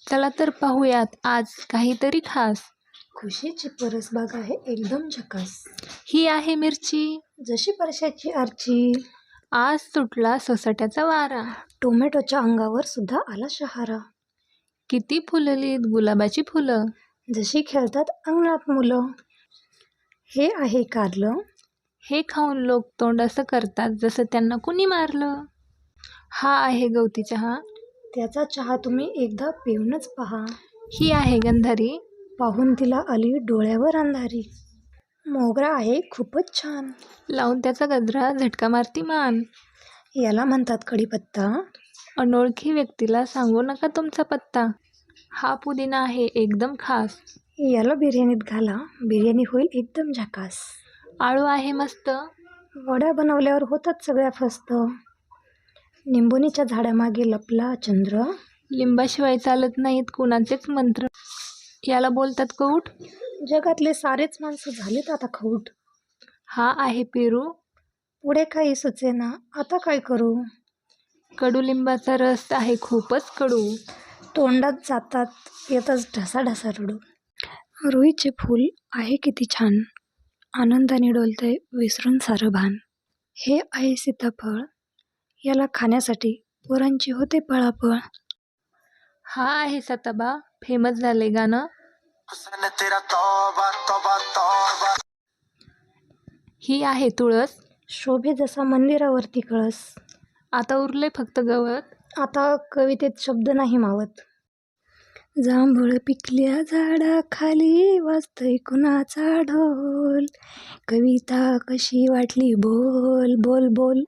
चला तर पाहूयात आज काहीतरी खास. खुशीची परसबाग आहे एकदम झकास. ही आहे मिरची. जशी परशाची आरची. आज सुटला सोसाट्याचा वारा. टोमॅटोच्या अंगावर सुद्धा आला शहारा. किती फुललीत गुलाबाची फुलं. जशी खेळतात अंगणात मुलं. हे आहे कारलं. हे खाऊन लोक तोंड असं करतात जसं त्यांना कुणी मारलं. हा आहे गवती चहा. त्याचा चहा तुम्ही एकदा पिऊनच पहा. ही आहे गंधारी. पाहून तिला आली डोळ्यावर अंधारी. मोगरा आहे खूपच छान. लावून त्याचा गजरा झटका मारती मान. याला म्हणतात कढीपत्ता. अनोळखी व्यक्तीला सांगू नका तुमचा पत्ता. हा पुदिना आहे एकदम खास. याला बिर्याणीत घाला. बिर्याणी होईल एकदम झकास. आळू आहे मस्त. वड्या बनवल्यावर होतात सगळ्या फस्त. निंबोनीच्या झाडामागे लपला चंद्र. लिंबाशिवाय चालत नाहीत कुणाचेच मंत्र. याला बोलतात कौट? जगातले सारेच माणसं झालेत आता खऊट हा आहे पेरू. पुढे काही सुचेना आता काय करू? कडुलिंबाचा रस आहे खूपच कडू. तोंडात जातात येतच ढसा ढसा रडू. रुईचे फूल आहे किती छान. आनंदाने डोलतंय विसरून सारं भान. हे आहे सीताफळ. याला खाण्यासाठी पोरांची होते पळापळ. हा आहे सताबा. फेमस झाले गाणं. ही आहे तुळस. शोभे जसा मंदिरावरती कळस. आता उरले फक्त गवत. आता कवितेत शब्द नाही मावत. जांभूळ पिकल्या झाडाखाली वाजतय कुणाचा ढोल. कविता कशी वाटली? बोल बोल बोल.